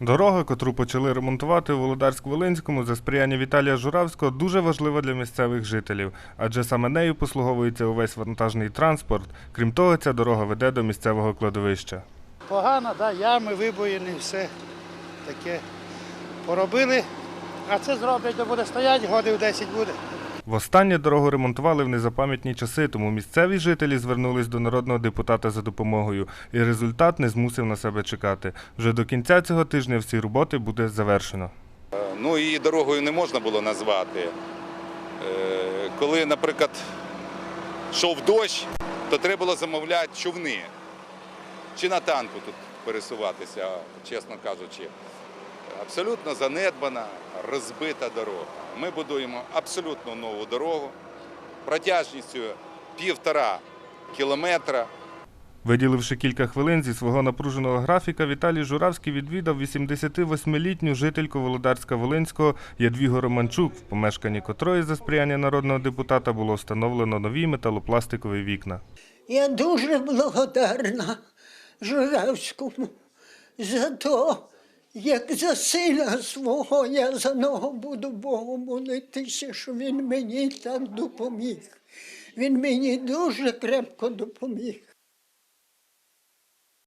Дорога, котру почали ремонтувати у Володарськ-Волинському за сприяння Віталія Журавського, дуже важлива для місцевих жителів, адже саме нею послуговується увесь вантажний транспорт. Крім того, ця дорога веде до місцевого кладовища. Погано, да, ями вибоїни, все таке поробили. А це зроблять, то буде стояти, годів 10 буде. Востаннє дорогу ремонтували в незапам'ятні часи, тому місцеві жителі звернулись до народного депутата за допомогою, і результат не змусив на себе чекати. Вже до кінця цього тижня всі роботи буде завершено. Ну її дорогою не можна було назвати. Е, Коли, наприклад, йшов дощ, то треба було замовляти човни. Чи на танку тут пересуватися, чесно кажучи. Абсолютно занедбана, розбита дорога. Ми будуємо абсолютно нову дорогу протяжністю півтора кілометра. Виділивши кілька хвилин зі свого напруженого графіка, Віталій Журавський відвідав 88-літню жительку Володарська Волинського Ядвігу Романчук, в помешканні котрої за сприяння народного депутата було встановлено нові металопластикові вікна. Я дуже благодарна Журавському за те, як за сина свого я за нього буду Богу молитися, що він мені так допоміг. Він мені дуже крепко допоміг.